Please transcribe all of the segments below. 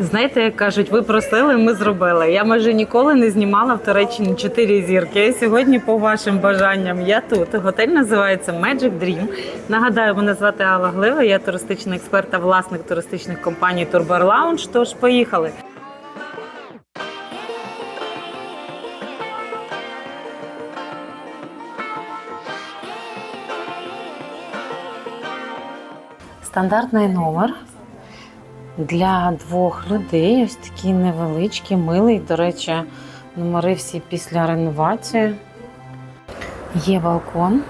Знаєте, як кажуть, ви просили, ми зробили. Я майже ніколи не знімала в Туреччині чотири зірки. Сьогодні, по вашим бажанням, я тут. Готель називається Magic Dream. Нагадаю, мене звати Алла Глива, я туристичний експерт та власник туристичних компаній Turbar Lounge. Тож поїхали. Стандартний номер для двох людей. Ось такий невеличкий, милий. До речі, номери всі після реновації. Є балкон.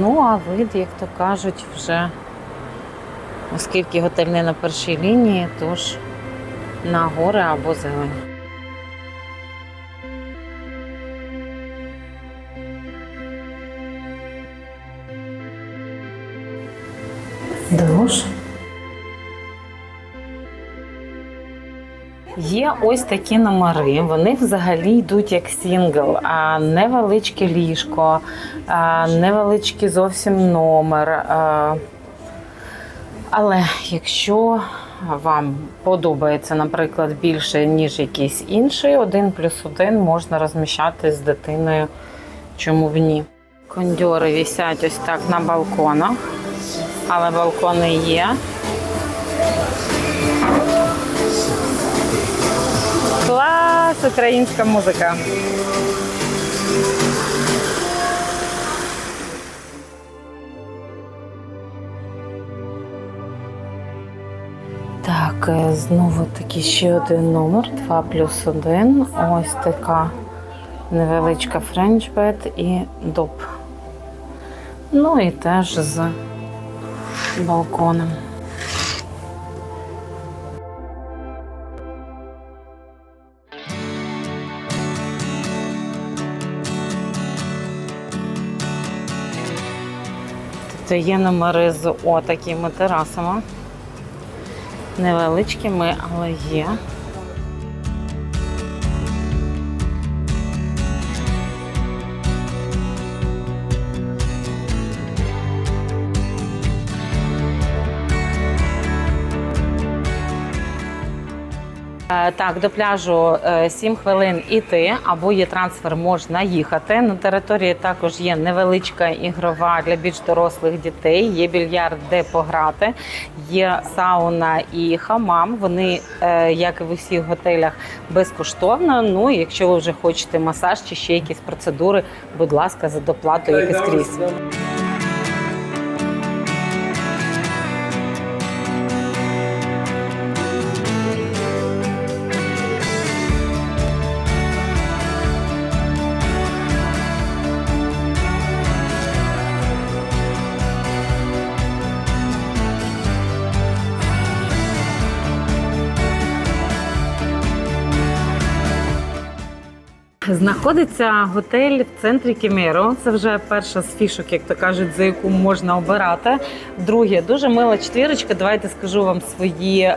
Ну, а вид, як то кажуть, вже, оскільки готель не на першій лінії, тож на гори або зелень. Душ. Є ось такі номери. Вони взагалі йдуть як сінгл, а невеличке ліжко, а невеличкий зовсім номер. Але якщо вам подобається, наприклад, більше, ніж якийсь інший, один плюс один можна розміщати з дитиною. Чому б ні? Кондьори висять ось так на балконах, але балкони є. Клас, українська музика. Так, е, знову таки ще один номер, 2 плюс 1. Ось така невеличка френчбет і доп. Ну і теж з балконом. Тут є номери з отакими терасами. Невеличкими, але є. Так, до пляжу 7 хвилин іти, або є трансфер, можна їхати. На території також є невеличка ігрова для більш дорослих дітей. Є більярд, де пограти, є сауна і хамам. Вони, е, як і в усіх готелях, безкоштовно. Ну і якщо ви вже хочете масаж чи ще якісь процедури, будь ласка, за доплату, як і Знаходиться готель в центрі Кемеро. Це вже перша з фішок, як то кажуть, за яку можна обирати. Друге, дуже мила четвірочка. Давайте скажу вам свої е,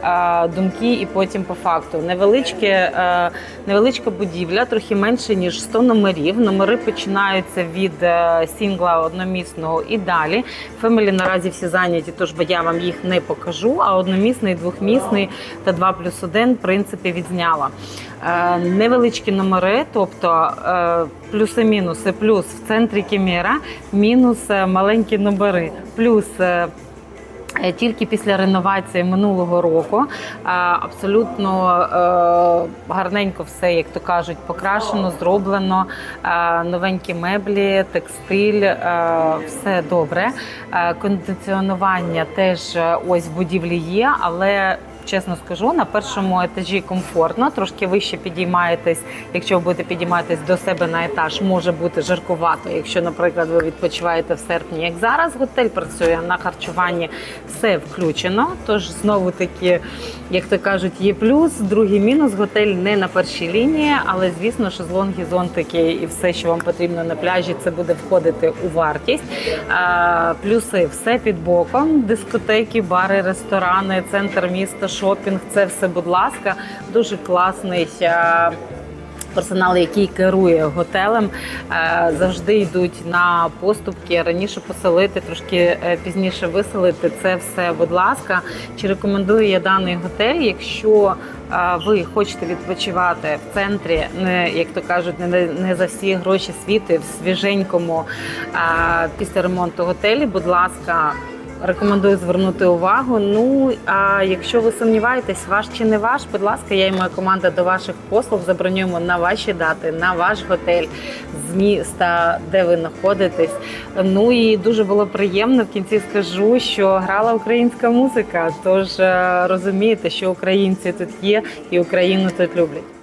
думки і потім по факту. Невеличке, е, невеличка будівля, трохи менше ніж 100 номерів. Номери починаються від е, сінгла одномісного і далі. Фемелі наразі всі зайняті, тож я вам їх не покажу. А одномісний, двохмісний та 2 плюс 1, в принципі, відзняла. Е, невеличкі номери, тобто е, плюси-мінуси, плюс в центрі Кемера, мінус е, маленькі номери, плюс. Тільки після реновації минулого року абсолютно гарненько все, як то кажуть, покрашено, зроблено, новенькі меблі, текстиль, все добре. Кондиціонування теж ось в будівлі є, але Чесно скажу, на першому етажі комфортно, трошки вище підіймаєтесь. Якщо ви будете підійматись до себе на етаж, може бути жаркувато. Якщо, наприклад, ви відпочиваєте в серпні, як зараз, готель працює на харчуванні, все включено. Тож знову таки, як то кажуть, є плюс. Другий мінус готель не на першій лінії, але звісно, шезлонги, зонтики і все, що вам потрібно на пляжі, це буде входити у вартість. Плюси все під боком: дискотеки, бари, ресторани, центр міста, шопінг. Це все, будь ласка, дуже класний. Персонал, який керує готелем, е, завжди йдуть на поступки. Раніше поселити, трошки е, пізніше виселити. Це все, будь ласка. Чи рекомендую я даний готель? Якщо е, ви хочете відпочивати в центрі, не як то кажуть, не, не за всі гроші світи, в свіженькому е, після ремонту готелі, будь ласка. Рекомендую звернути увагу. Ну а якщо ви сумніваєтесь, ваш чи не ваш, будь ласка, я і моя команда до ваших послуг забронюємо на ваші дати, на ваш готель з міста, де ви знаходитесь. Ну і дуже було приємно. В кінці скажу, що грала українська музика. Тож е, розумієте, що українці тут є і Україну тут люблять.